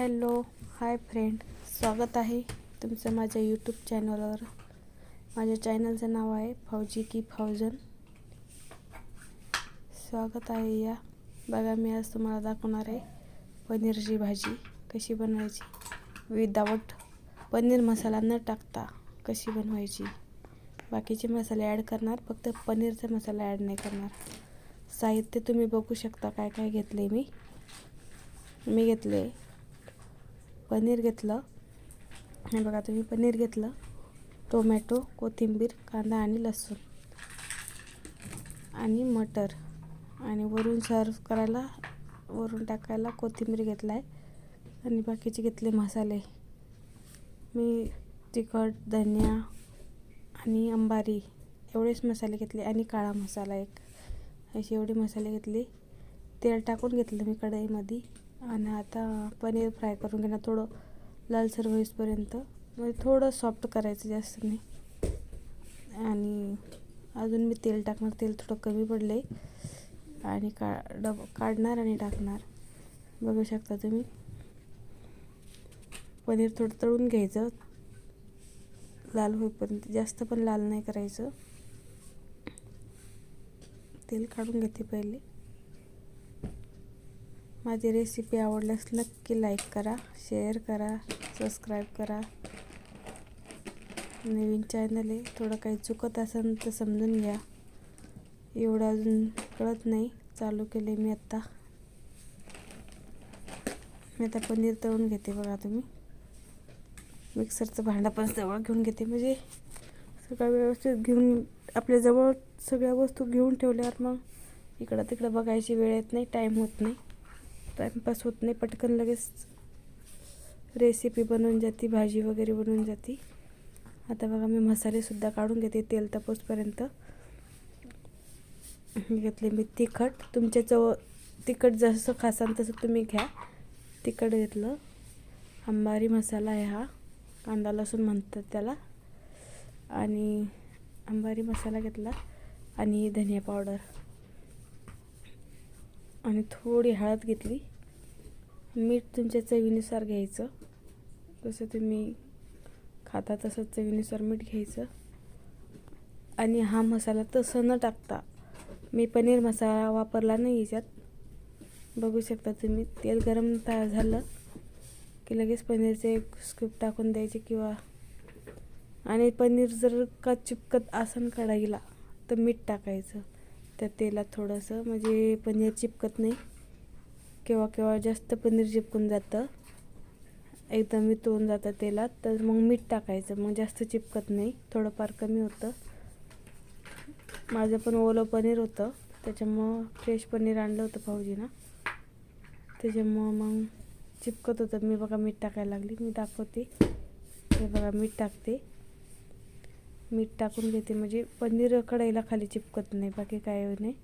Hello hi friend स्वागत आहे तुमचं माझ्या यूट्यूब चॅनलवर. माझ्या चॅनलचं नाव आहे फौजी की फौजन. स्वागत आहे या. बघा मी आज तुम्हाला दाखवणार आहे पनीरची भाजी कशी बनवायची. विदाऊट पनीर मसाला न टाकता कशी बनवायची. बाकीचे मसाले ॲड करणार फक्त पनीरचा मसाला ॲड नाही करणार. साहित्य तुम्ही बघू शकता काय काय घेतले मी. मी घेतले पनीर घेतलं. हे बघा तुम्ही पनीर घेतलं. टोमॅटो कोथिंबीर कांदा आणि लसूण. आणि मटर. आणि वरून सर्व करायला वरून टाकायला कोथिंबीर घेतला आहे आणि बाकीचे घेतले मसाले. मी तिखट धनिया आणि अंबारी एवढेच मसाले घेतले. आणि काळा मसाला एक. असे एवढे मसाले घेतले. तेल टाकून घेतलं मी कढईमध्ये. आणि आता पनीर फ्राय करून घेणार थोडं लालसर होईसपर्यंत म्हणजे थोडं सॉफ्ट करायचं जास्त नाही. आणि अजून मी तेल टाकणार तेल थोडं कमी पडलं आहे आणि का डब काढणार आणि टाकणार. बघू शकता तुम्ही. पनीर थोडं तळून घ्यायचं. लाल होईपर्यंत जास्त पण लाल नाही करायचं. तेल काढून घेते पहिले. माझी रेसिपी आवडल्यास नक्की लाईक करा शेअर करा सबस्क्राईब करा. नवीन चॅनल आहे थोडं काही चुकत असेल तर समजून घ्या. एवढं अजून कळत नाही चालू केले मी आत्ता मी आता पनीर तळून घेते बघा तुम्ही. मिक्सरचं भांडं पण जवळ घेऊन घेते म्हणजे सगळं व्यवस्थित घेऊन आपल्याजवळ सगळ्या वस्तू घेऊन ठेवल्यावर मग इकडं तिकडं बघायची वेळ येत नाही टाईम होत नाही. टाईमपास होत नाही पटकन लगेच रेसिपी बनवून जाते भाजी वगैरे बनवून जाते. आता बघा मी मसालेसुद्धा काढून घेते तेल तापोसपर्यंत घेतले मी तिखट. तुमच्या चव तिखट जसं खासान तसं तुम्ही घ्या. तिखट घेतलं. अंबारी मसाला आहे हा. कांदा लसूण म्हणतात त्याला. आणि अंबारी मसाला घेतला. आणि धनिया पावडर. आणि थोडी हळद घेतली. मीठ तुमच्या चवीनुसार घ्यायचं. जसं तुम्ही खाता तसं चवीनुसार मीठ घ्यायचं. आणि हा मसाला तसं न टाकता मी पनीर मसाला वापरला नाही याच्यात. बघू शकता तुम्ही तेल गरम ता झालं की लगेच पनीरचे एक स्कूप टाकून द्यायचे किंवा आणि पनीर जर का चिपकत आसन कढाईला तर मीठ टाकायचं. त्या तेलात थोडंसं म्हणजे पनीर चिपकत नाही. केव्हा केव्हा जास्त पनीर चिपकून जातं. एकदम वितळून जातं तेलात तर मग मीठ टाकायचं. मग जास्त चिपकत नाही थोडंफार कमी होतं. माझं पण ओलं पनीर होतं. त्याच्यामुळं फ्रेश पनीर आणलं होतं भाऊजीनं. त्याच्यामुळं मग चिपकत होतं. मी बघा मीठ टाकायला लागली. मी दाखवते. हे बघा मीठ टाकते. मीठ टाकून घेते. म्हणजे पनीर कढईला खाली चिपकत नाही. बाकी काय नाही.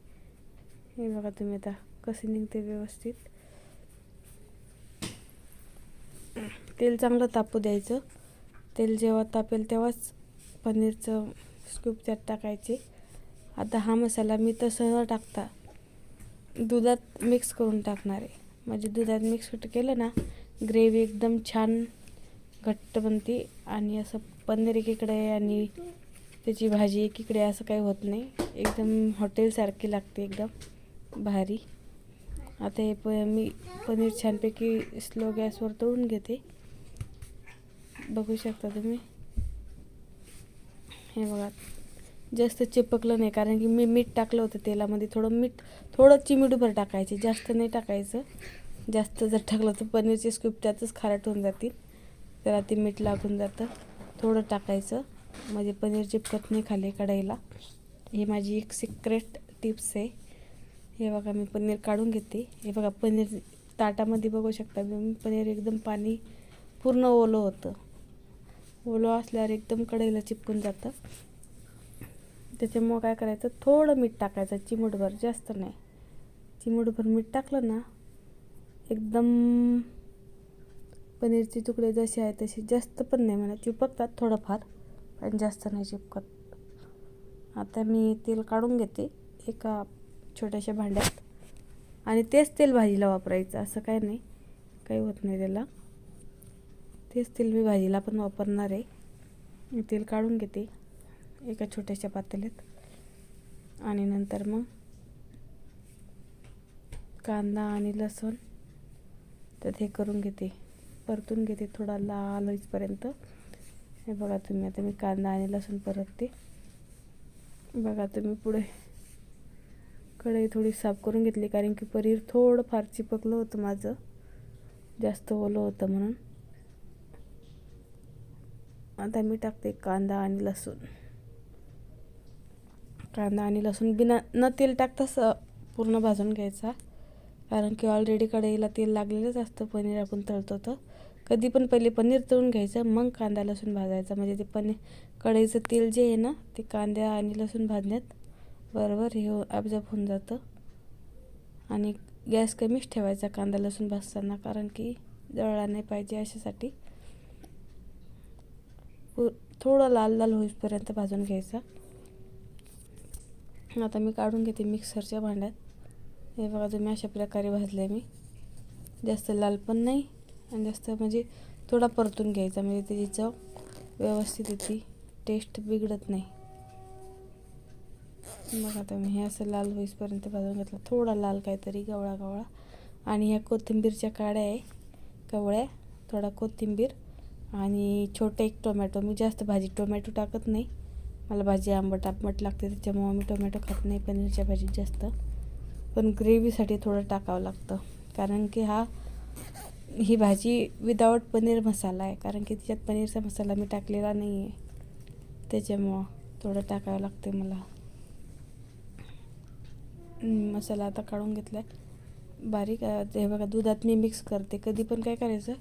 हे बघा तुम्ही आता. कसे निघते व्यवस्थित. तेल चांगलं तापू द्यायचं. तेल जेव्हा तापेल तेव्हाच पनीरचं स्कूप त्यात टाकायचे. आता हा मसाला मी तसं न टाकता. दुधात मिक्स करून टाकणार आहे. म्हणजे दुधात मिक्स केलं ना ग्रेव्ही एकदम छान घट्ट बनते आणि असं पनीर एकीकडे आणि त्याची भाजी एकीकडे असं काही होत नाही. एकदम हॉटेलसारखी लागते एकदम भारी. आता हे प मी पनीर छानपैकी स्लो गॅसवर तळून घेते. बघू शकता तुम्ही. हे बघा. जास्त चिपकलं नाही कारण की मी मीठ टाकलं होतं तेलामध्ये. थोडं मीठ थोडं चिमिटभर टाकायचे जास्त नाही टाकायचं. जास्त जर टाकलं तर पनीरचे स्कूप त्यातच खारट होऊन जातील. त्याला ते मीठ लागून जातं. थोडं टाकायचं. म्हणजे पनीर चिपकत नाही खाली कढईला. ही माझी एक सिक्रेट टिप्स आहे. हे बघा मी पनीर काढून घेते. हे बघा पनीर ताटामध्ये बघू शकता मी पनीर एकदम पाणी पूर्ण ओलं होतं. ओलं असल्यावर एकदम कढईला चिपकून जातं. त्याच्यामुळं काय करायचं? थोडं मीठ टाकायचं. चिमूटभर जास्त नाही. चिमूटभर मीठ टाकलं ना एकदम पनीरचे तुकडे जसे आहे तसे जास्त पण नाही म्हणा चिपकतात थोडंफार पण जास्त नाही चिपकत. आता मी तेल काढून घेते. एका छोट्याशा भांड्यात. आणि तेच तेल भाजीला वापरायचं असं काय नाही. काही होत नाही त्याला. तेच तेल मी भाजीला पण वापरणार आहे. मी तेल काढून घेते एका छोट्याशा पातेल्यात. आणि नंतर मग कांदा आणि लसूण त्यात हे करून घेते. परतून घेते थोडा लाल होईपर्यंत. हे बघा तुम्ही आता मी कांदा आणि लसूण परतते. बघा तुम्ही पुढे. कढई थोडी साफ करून घेतली कारण की पनीर थोडं फार चिपकलं होतं माझं. जास्त ओलं होतं म्हणून. आता मी टाकते कांदा आणि लसूण. कांदा आणि लसूण बिना न तेल टाकताच पूर्ण भाजून घ्यायचा. कारण की ऑलरेडी कढईला तेल लागलेलंच असतं पनीर आपण तळतो तर. कधी पण पहिले पनीर तळून घ्यायचं मग कांदा लसूण भाजायचा. म्हणजे ते पनीर कढईचं तेल जे आहे ना ते कांदा आणि लसूण भाजण्यात बरोबर हे ॲब्झॉर्ब होऊन जातं. आणि गॅस कमीच ठेवायचा कांदा लसूण भाजताना कारण की जळला नाही पाहिजे अशासाठी. थोडं लाल लाल होईपर्यंत भाजून घ्यायचा. आता मी काढून घेते मिक्सरच्या भांड्यात. हे बघा तुम्ही अशा प्रकारे भाजले मी. जास्त लाल पण नाही आणि जास्त म्हणजे थोडा परतून घ्यायचा म्हणजे त्याची चव व्यवस्थित येते. टेस्ट बिघडत नाही. मग आता मी हे असं लाल होईपर्यंत भाजून घेतलं. थोडा लाल काहीतरी गवळा गवळा. आणि ह्या कोथिंबीरच्या काड्या आहे कवळ्या थोडा कोथिंबीर आणि छोटं एक टोमॅटो. मी जास्त भाजी टोमॅटो टाकत नाही. मला भाजी आंबट आंबट लागते त्याच्यामुळं मी टोमॅटो खात नाही पनीरच्या भाजीत जास्त. पण ग्रेव्हीसाठी थोडं टाकावं लागतं. कारण की हा ही भाजी विदाऊट पनीर मसाला आहे. कारण की त्याच्यात पनीरचा मसाला मी टाकलेला नाही आहे त्याच्यामुळं थोडं टाकावं लागते मला. मसाला आता काढून घेतला आहे बारीक हे बघा दुधात मी मिक्स करते. कधी पण काय करायचं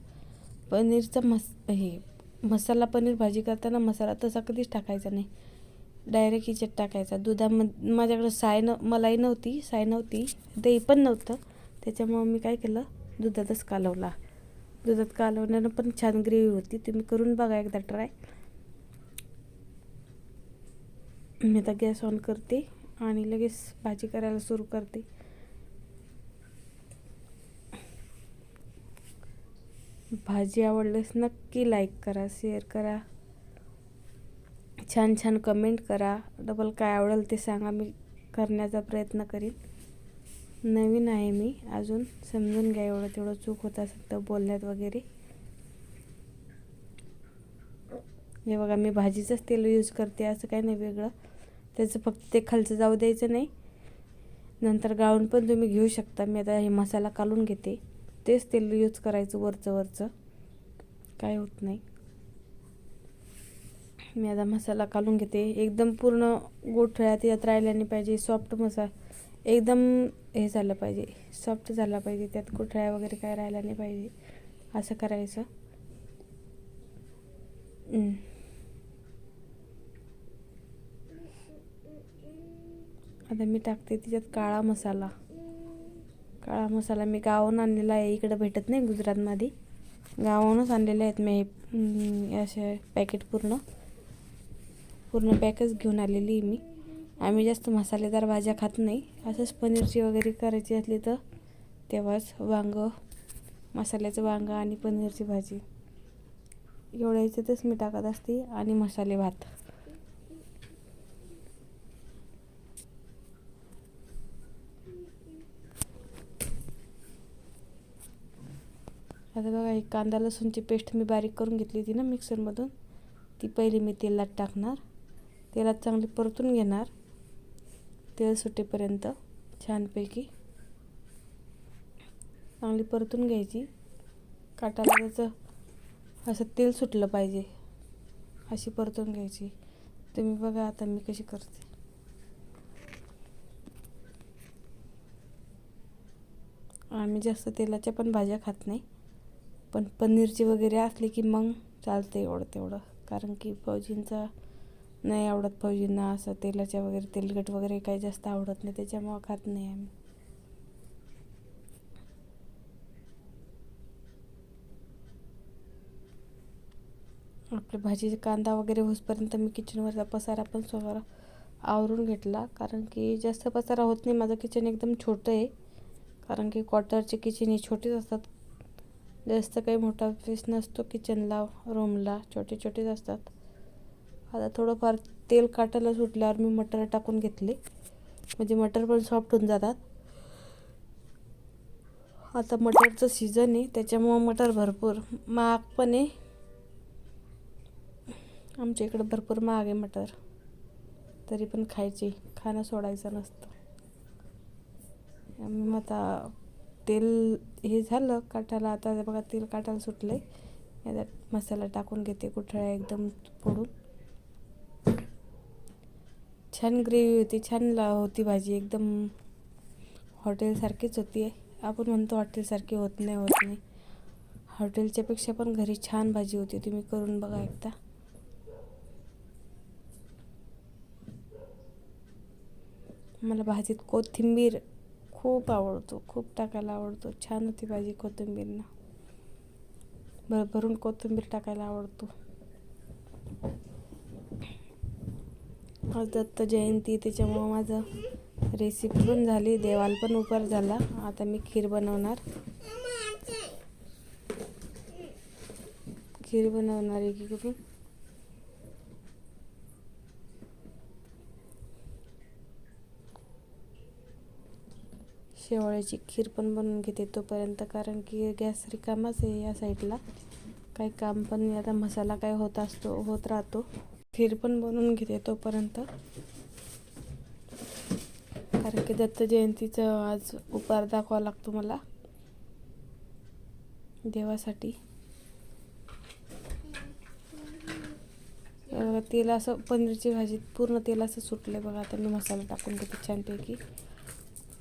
पनीरचा मस हे मसाला पनीर भाजी करताना मसाला तसा कधीच टाकायचा नाही. डायरेक्ट हिच्यात टाकायचा. दुधामध्ये माझ्याकडं साय न मलाई नव्हती साय नव्हती दही पण नव्हतं. त्याच्यामुळं मी काय केलं दुधातच कालवला. दुधात कालवण्यानं पण छान ग्रेव्ही होती. तुम्ही करून बघा एकदा ट्राय. मी आता गॅस ऑन करते. आणि लगेच भाजी करायला सुरू करते. भाजी आवडल्यास नक्की लाईक करा शेअर करा. छान छान कमेंट करा. डबल काय आवडेल ते सांगा मी करण्याचा प्रयत्न करीन. नवीन आहे मी अजून समजून घ्या एवढं तेवढं चूक होत असेल तर बोलण्यात वगैरे. हे बघा मी भाजीचंच तेल यूज करते असं काही नाही वेगळं. त्याचं फक्त ते खालचं जाऊ द्यायचं नाही. नंतर गाळून पण तुम्ही घेऊ शकता. मी आता हे मसाला काढून घेते. तेच तेल यूज करायचं वरचं वरचं. काय होत नाही. मी आता मसाला काढून घेते. एकदम पूर्ण गोठळ्यात यात राहिल्या नाही पाहिजे. सॉफ्ट मसा एकदम हे झालं पाहिजे. सॉफ्ट झाला पाहिजे. त्यात गोठळ्या वगैरे काय राहिल्या नाही पाहिजे. असं करायचं. आता मी टाकते तिच्यात काळा मसाला. काळा मसाला मी गावाहून आणलेला आहे. इकडं भेटत नाही गुजरातमध्ये. गावाहूनच आणलेले आहेत मी. असे पॅकेट पूर्ण. पूर्ण पॅकच घेऊन आलेली मी. आम्ही जास्त मसालेदार भाज्या खात नाही. असंच पनीरची वगैरे करायची असली तर तेव्हाच वांगं मसाल्याचं वांगं आणि पनीरची भाजी. एवढ्या याच्यातच मी टाकत असते आणि मसाले भात. आता बघा एक कांदा लसूणची पेस्ट मी बारीक करून घेतली होती ना मिक्सरमधून. ती पहिली मी तेलात टाकणार. तेलात चांगली परतून घेणार. तेल सुटेपर्यंत छानपैकी. चांगली परतून घ्यायची. काटाला त्याचं असं तेल सुटलं पाहिजे. अशी परतून घ्यायची. तुम्ही बघा आता मी कशी करते. आम्ही जास्त तेलाच्या पण भाज्या खात नाही. पण पनीरची वगैरे असली की मग चालते एवढं तेवढं. कारण की फौजींचा नाही आवडत फौजींना असं तेलाच्या वगैरे तेलकट वगैरे काही जास्त आवडत नाही त्याच्यामुळं खात नाही आम्ही. आपल्या भाजीचे कांदा वगैरे होसपर्यंत मी किचनवरचा पसारा पण स्वतः आवरून घेतला. कारण की जास्त पसारा होत नाही. माझं किचन एकदम छोटं आहे. कारण की क्वार्टरचे किचन हे छोटेच असतात. जास्त काही मोठा पीस नसतो किचनला रूमला छोटे छोटेच असतात. आता थोडंफार तेल काटायला सुटल्यावर मी मटर टाकून घेतले. म्हणजे मटर पण सॉफ्ट होऊन जातात. आता मटरचं सीझन आहे त्याच्यामुळं मटर भरपूर महाग पण आहे. आमच्या इकडं भरपूर महाग आहे मटर. तरी पण खायची खाणं सोडायचं नसतं. मग आता तेल हे झालं काठाला आता बघा तेल काठायला सुटलं आहे याच्यात मसाला टाकून घेते कुठळ्या एकदम फोडून. छान ग्रेव्ही होती छान ला होती भाजी एकदम हॉटेलसारखीच होती. आपण म्हणतो हॉटेलसारखी होत नाही होत नाही. हॉटेलच्यापेक्षा पण घरी छान भाजी होती तुम्ही करून बघा एकदा. मला भाजीत कोथिंबीर खूप आवडतो खूप टाकायला आवडतो. छान होती भाजी कोथिंबीरनं. भरभरून कोथिंबीर टाकायला आवडतो. आज दत्त जयंती त्याच्यामुळं माझं रेसिपी पण झाली देवाल पण उपार झाला. आता मी खीर बनवणार. खीर बनवणार एकीकडून शेवाळ्याची खीर पण बनवून घेते तोपर्यंत कारण की गॅस रिकामाच आहे या साईडला. काही काम पण आता मसाला काय होत असतो होत राहतो. खीर पण बनवून घेते तोपर्यंत. कारण की दत्त जयंतीचं आज उपहार दाखवा लागतो मला. देवासाठी. तेल असं पनीरची भाजी पूर्ण तेल असं सुटले बघा आता मी मसाला टाकून घेते छानपैकी.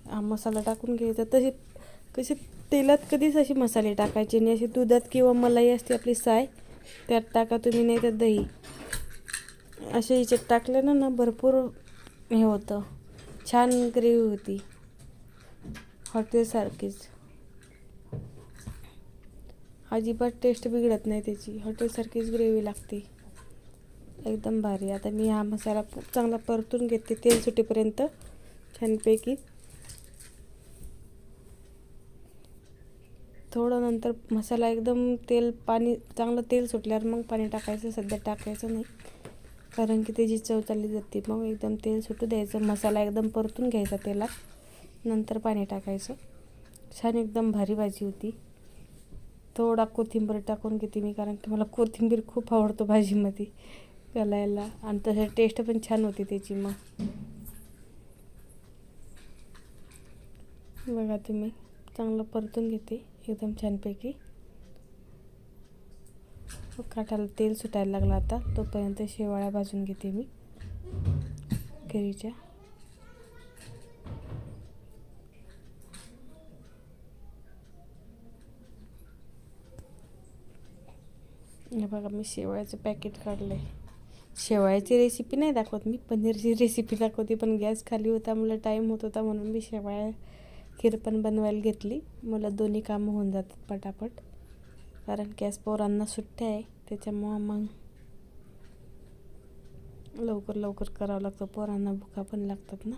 मसाला टाकून घ्यायचा. तशी कशी तेलात कधीच अशी मसाले टाकायचे नाही. अशी दुधात किंवा मलाई असते आपली साय त्यात टाका तुम्ही नाही तर दही. असे याच्यात टाकलं ना ना भरपूर हे होतं. छान ग्रेव्ही होती. हॉटेलसारखीच. अजिबात टेस्ट बिघडत नाही त्याची. हॉटेलसारखीच ग्रेव्ही लागते. एकदम भारी. आता मी हा मसाला चांगला परतून घेते. तेल सुटेपर्यंत छानपैकी. थोडं नंतर मसाला एकदम तेल पाणी चांगलं तेल सुटल्यावर मग पाणी टाकायचं सध्या टाकायचं नाही. कारण की त्याची चव चालली जाते. मग एकदम तेल सुटू द्यायचं मसाला एकदम परतून घ्यायचा तेलात नंतर पाणी टाकायचं. छान एकदम भारी भाजी होती. थोडा कोथिंबीर टाकून घेते मी कारण की मला कोथिंबीर खूप आवडतो भाजीमध्ये. घालायला. आणि तसं टेस्ट पण छान होती त्याची मग. बघा तुम्ही. चांगलं परतून घेते. एकदम छानपैकी. काठाला तेल सुटायला लागलं आता. तोपर्यंत शेवाळ्या भाजून घेते मी. केळीच्या हे बघा मी शेवाळ्याचं पॅकेट काढलं आहे शेवाळ्याची रेसिपी नाही दाखवत मी पनीरची रेसिपी दाखवते पण गॅस खाली होता मला टाईम होत होता म्हणून मी शेवाळ्या खीर पण बनवायला घेतली. मला दोन्ही कामं होऊन जातात पटापट. कारण गॅस पोरांना सुट्ट्या आहे त्याच्यामुळं मग लवकर लवकर करावं लागतं. पोरांना भुका पण लागतात ना.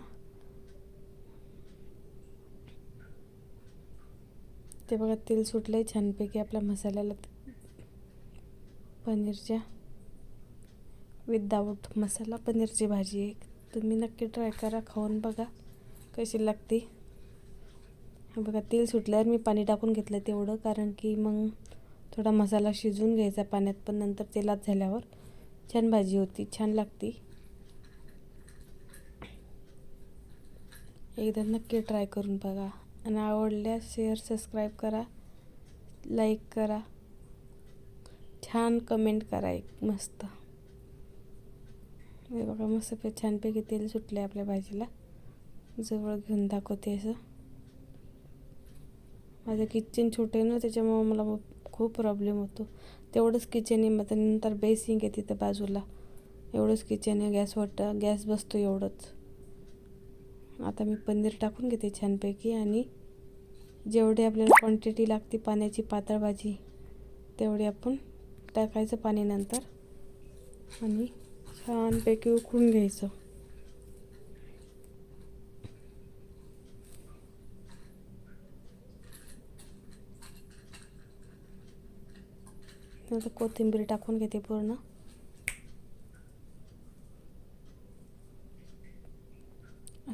ते बघा तेल सुटलंय छानपैकी आपल्या मसाल्याला. पनीरच्या विदाऊट मसाला पनीरची भाजी आहे. तुम्ही नक्की ट्राय करा खाऊन बघा कशी लागते. बघा तेल सुटल्यावर मी पाणी टाकून घेतलं तेवढं कारण की मग थोडा मसाला शिजवून घ्यायचा पाण्यात पण नंतर तेलात झाल्यावर छान भाजी होती छान लागती. एकदा नक्की ट्राय करून बघा. आणि आवडल्यास शेअर सबस्क्राईब करा लाईक करा. छान कमेंट करा एक मस्त. हे बघा मस्त छानपैकी तेल सुटले आपल्या भाजीला. जवळ घेऊन दाखवते असं. माझं किचन छोटे ना त्याच्यामुळं मला खूप प्रॉब्लेम होतो. तेवढंच किचन आहे मग नंतर बेसिंग आहे तिथं बाजूला. एवढंच किचन आहे गॅस वाटतं गॅस बसतो एवढंच. आता मी पनीर टाकून घेते छानपैकी आणि जेवढी आपल्याला क्वांटिटी लागते पाण्याची पातळ भाजी तेवढी आपण टाकायचं पाणी नंतर आणि छानपैकी उकळून घ्यायचं. आता कोथिंबीर टाकून घेते पूर्ण.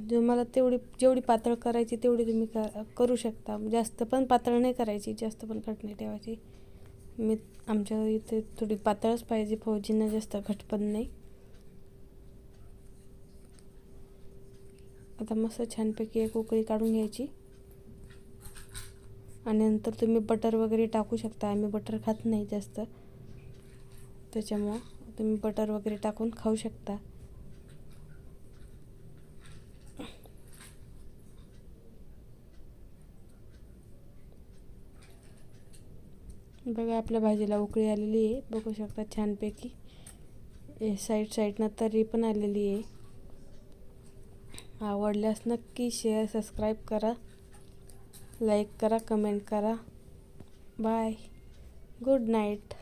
तुम्हाला तेवढी जेवढी पातळ करायची तेवढी तुम्ही क करू शकता. जास्त पण पातळ नाही करायची जास्त पण घट नाही ठेवायची. मी आमच्या इथे थोडी पातळच पाहिजे फौजींना जास्त घट पण नाही. आता मस्त छानपैकी एक उकळी काढून घ्यायची. आणि नंतर तुम्ही बटर वगैरे टाकू शकता. आम्ही बटर खात नाही जास्त. त्याच्यामुळं तुम्ही बटर वगैरे टाकून खाऊ शकता. बघा आपल्या भाजीला उकळी आलेली आहे. बघू शकता छानपैकी. साईड साईडनं तरी पण आलेली आहे. आवडल्यास नक्की शेअर सबस्क्राईब करा. लाईक करा कमेंट करा. बाय. Good night.